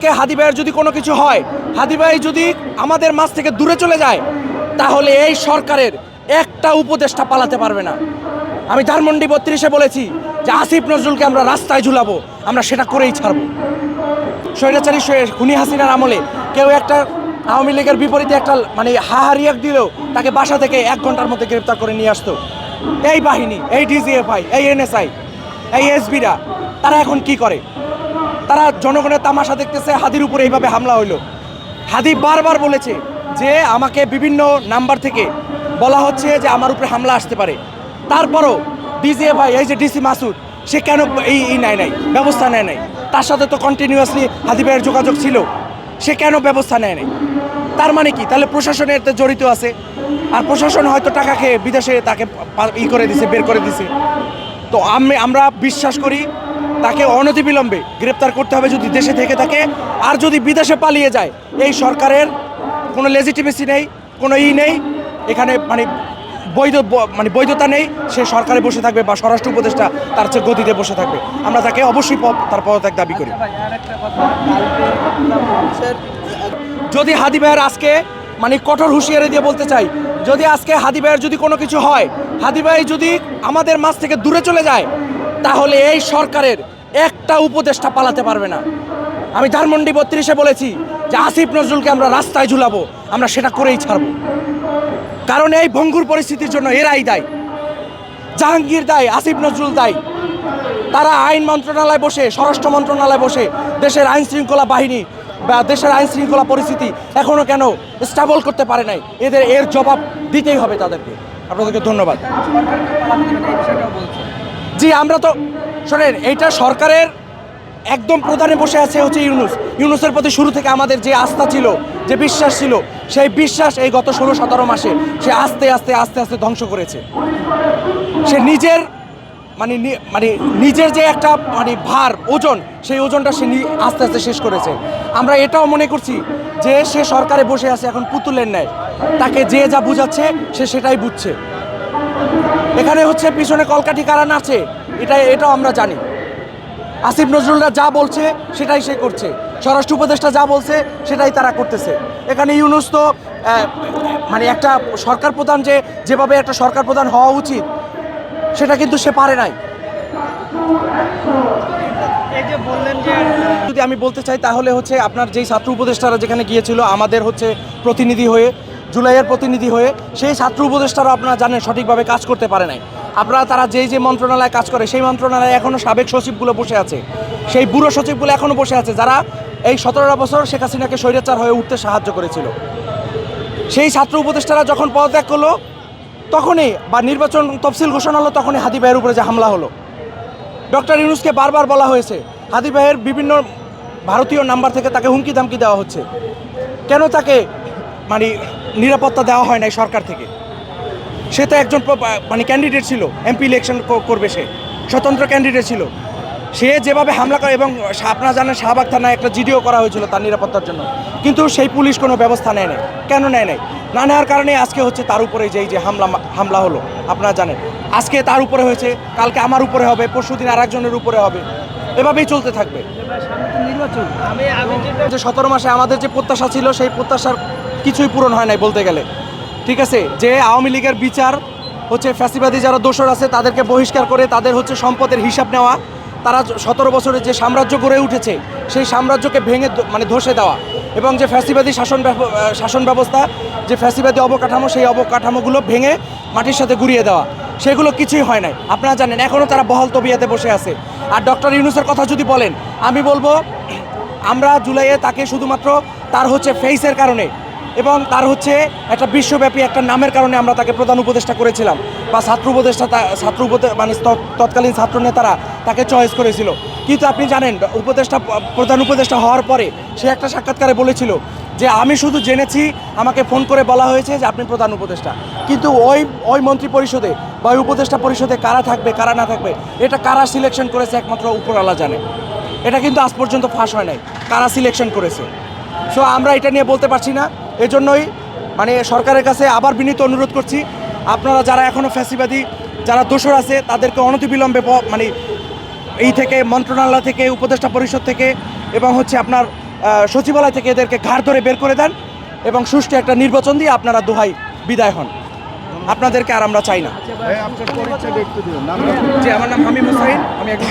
কে হাদি ভাইয়ের যদি কোনো কিছু হয়, হাদি ভাই যদি আমাদের মাছ থেকে দূরে চলে যায়, তাহলে এই সরকারের একটা উপদেষ্টা পালাতে পারবে না। আমি ধানমন্ডি বত্রিশে বলেছি যে আসিফ নজরুলকে আমরা রাস্তায় ঝুলাবো, আমরা সেটা করেই ছাড়বো। স্বৈরাচারী স্বৈ- খুনি হাসিনার আমলে কেউ একটা আওয়ামী লীগের বিপরীতে একটা মানে হাহারিয়াক দিলেও তাকে বাসা থেকে এক ঘণ্টার মধ্যে গ্রেপ্তার করে নিয়ে আসতো। এই বাহিনী, এই ডিজিএফআই, এই এনএসআই, এই এসবিরা, তারা এখন কি করে? তারা জনগণের তামাশা দেখতেছে, হাদির উপরে এইভাবে হামলা হইল। হাদি বারবার বলেছে যে আমাকে বিভিন্ন নাম্বার থেকে বলা হচ্ছে যে আমার উপরে হামলা আসতে পারে। তারপরও ডিজিএফআই এই যে ডিসি মাসুদ, সে কেন এই এই নেয় নাই, ব্যবস্থা নেয় নাই? তার সাথে তো কন্টিনিউয়াসলি হাদি ভাইয়ের যোগাযোগ ছিল, সে কেন ব্যবস্থা নেয় নাই? তার মানে কি? তাহলে প্রশাসনের জড়িত আছে, আর প্রশাসন হয়তো টাকা খেয়ে বিদেশে তাকে ই করে দিছে, বের করে দিছে। তো আমি, আমরা বিশ্বাস করি তাকে অনতিবিলম্বে গ্রেপ্তার করতে হবে যদি দেশে থেকে থাকে। আর যদি বিদেশে পালিয়ে যায় এই সরকারের কোনো লেজিটিমেসি নেই কোনো ই নেই এখানে মানে বৈধ মানে বৈধতা নেই সে সরকারে বসে থাকবে বা স্বরাষ্ট্র উপদেষ্টা তার চেয়ে গতিতে বসে থাকবে। আমরা তাকে অবশ্যই তার পদত্যাগ দাবি করি। মানুষের যদি হাদি ভাইয়ের আজকে মানে কঠোর হুঁশিয়ারি দিয়ে বলতে চাই যদি আজকে হাদি ভাইয়ের যদি কোনো কিছু হয় হাদি ভাই যদি আমাদের মাছ থেকে দূরে চলে যায় তাহলে এই সরকারের একটা উপদেষ্টা পালাতে পারবে না। আমি ধানমন্ডি বত্রিশে বলেছি যে আসিফ নজরুলকে আমরা রাস্তায় ঝুলাবো, আমরা সেটা করেই ছাড়বো। কারণ এই ভঙ্গুর পরিস্থিতির জন্য এরাই দায়। জাহাঙ্গীর দায়, আসিফ নজরুল দায়। তারা আইন মন্ত্রণালয় বসে, স্বরাষ্ট্র মন্ত্রণালয় বসে দেশের আইন শৃঙ্খলা বাহিনী বা দেশের আইন শৃঙ্খলা পরিস্থিতি এখনও কেন স্টাবল করতে পারে নাই, এদের এর জবাব দিতেই হবে তাদেরকে। আপনাদেরকে ধন্যবাদ। জি, আমরা তো শোনেন এইটা সরকারের একদম প্রধানে বসে আছে হচ্ছে ইউনুস। ইউনুসের প্রতি শুরু থেকে আমাদের যে আস্থা ছিল, যে বিশ্বাস ছিল, সেই বিশ্বাস এই গত ষোলো, সতেরো মাসে সে আস্তে আস্তে আস্তে আস্তে ধ্বংস করেছে। সে নিজের মানে মানে নিজের যে একটা মানে ভার, ওজন, সেই ওজনটা সে আস্তে আস্তে শেষ করেছে। আমরা এটাও মনে করছি যে সে সরকারে বসে আছে এখন পুতুলের ন্যায়। তাকে যে যা বুঝাচ্ছে, সে সেটাই বুঝছে। এখানে হচ্ছে পিছনে কলকাঠি কারা নাচে এটা এটাও আমরা জানি। আসিফ নজরুলরা যা বলছে সেটাই সে করছে। স্বরাষ্ট্র উপদেষ্টা যা বলছে সেটাই তারা করতেছে। এখানে ইউনুস তো মানে একটা সরকার প্রধান যে যেভাবে একটা সরকার প্রধান হওয়া উচিত সেটা কিন্তু সে পারে নাই। এই যে বললেন যে যদি আমি বলতে চাই তাহলে হচ্ছে আপনার যেই ছাত্র উপদেষ্টারা যেখানে গিয়েছিল আমাদের হচ্ছে প্রতিনিধি হয়ে জুলাইয়ের প্রতিনিধি হয়ে সেই ছাত্র উপদেষ্টারা আপনারা জানেন সঠিকভাবে কাজ করতে পারে নাই। আপনারা তারা যেই যে মন্ত্রণালয়ে কাজ করে, সেই মন্ত্রণালয়ে এখনও সাবেক সচিবগুলো বসে আছে। সেই বুড়ো সচিবগুলো এখনও বসে আছে যারা এই সতেরোটা বছর শেখ হাসিনাকে স্বৈরাচার হয়ে উঠতে সাহায্য করেছিল। সেই ছাত্র উপদেষ্টারা যখন পদত্যাগ করল, তখনই বা নির্বাচন তফসিল ঘোষণা হলো, তখনই হাদি ভাইয়ের উপরে যে হামলা হলো। ডক্টর ইউনুসকে বারবার বলা হয়েছে, হাদি ভাইয়ের বিভিন্ন ভারতীয় নাম্বার থেকে তাকে হুমকি দামকি দেওয়া হচ্ছে। কেন তাকে মানে নিরাপত্তা দেওয়া হয় নাই সরকার থেকে। সে তো একজন মানে ক্যান্ডিডেট ছিল এমপি ইলেকশন করবে সে স্বতন্ত্র ক্যান্ডিডেট ছিল। সে যেভাবে হামলা করে এবং আপনারা জানেন শাহবাগ থানায় একটা জিডিও করা হয়েছিল তার নিরাপত্তার জন্য। কিন্তু সেই পুলিশ কোনো ব্যবস্থা নেয় নাই। কেন নেয় নাই? না নেওয়ার কারণে আজকে হচ্ছে তার উপরে যেই যে হামলা হামলা হলো আপনারা জানেন। আজকে তার উপরে হয়েছে কালকে আমার উপরে হবে পরশু দিন আর একজনের উপরে হবে। এভাবেই চলতে থাকবে। যে সতেরো মাসে আমাদের যে প্রত্যাশা ছিল সেই প্রত্যাশার কিছুই পূরণ হয় নাই বলতে গেলে। ঠিক আছে? যে আওয়ামী লীগের বিচার হচ্ছে ফ্যাসিবাদী যারা দোষর আছে, তাদেরকে বহিষ্কার করে তাদের হচ্ছে সম্পদের হিসাব নেওয়া, তারা সতেরো বছরের যে সাম্রাজ্য গড়ে উঠেছে, সেই সাম্রাজ্যকে ভেঙে মানে ধসে দেওয়া এবং যে ফ্যাসিবাদী শাসন শাসন ব্যবস্থা, যে ফ্যাসিবাদী অবকাঠামো, সেই অবকাঠামোগুলো ভেঙে মাটির সাথে গুড়িয়ে দেওয়া, সেগুলো কিছুই হয় নাই। আপনারা জানেন, এখনও তারা বহল তবিয়াতে বসে আছে। আর ডক্টর ইউনুসের কথা যদি বলেন, আমি বলব, আমরা জুলাইয়ে তাকে শুধুমাত্র তার হচ্ছে ফেইসের কারণে এবং তার হচ্ছে একটা বিশ্বব্যাপী একটা নামের কারণে আমরা তাকে প্রধান উপদেষ্টা করেছিলাম বা ছাত্র উপদেষ্টা ছাত্র মানে তৎকালীন ছাত্র নেতারা তাকে চয়েস করেছিল। কিন্তু আপনি জানেন, উপদেষ্টা প্রধান উপদেষ্টা হওয়ার পরে সে একটা সাক্ষাৎকারে বলেছিল যে, আমি শুধু জেনেছি, আমাকে ফোন করে বলা হয়েছে যে, আপনি প্রধান উপদেষ্টা। কিন্তু ওই ওই মন্ত্রী পরিষদে বা ওই উপদেষ্টা পরিষদে কারা থাকবে, কারা না থাকবে, এটা কারা সিলেকশন করেছে একমাত্র উপরওয়ালা জানে। এটা কিন্তু আজ পর্যন্ত ফাঁস হয় নাই। কারা সিলেকশন করেছে? সো আমরা এটা নিয়ে বলতে পারছি না। এজন্যই মানে সরকারের কাছে আবার বিনীত অনুরোধ করছি, আপনারা যারা এখনও ফ্যাসিবাদী, যারা দোষর আছে, তাদেরকে অনতিবিলম্বে মানে এই থেকে, মন্ত্রণালয় থেকে, উপদেষ্টা পরিষদ থেকে এবং হচ্ছে আপনার সচিবালয় থেকে এদেরকে ঘাড় ধরে বের করে দেন এবং সুষ্ঠু একটা নির্বাচন দিয়ে আপনারা দোহাই, বিদায় হন। আপনাদেরকে আর আমরা চাই না। আমার নাম হামিম হুসাইন আমি একজন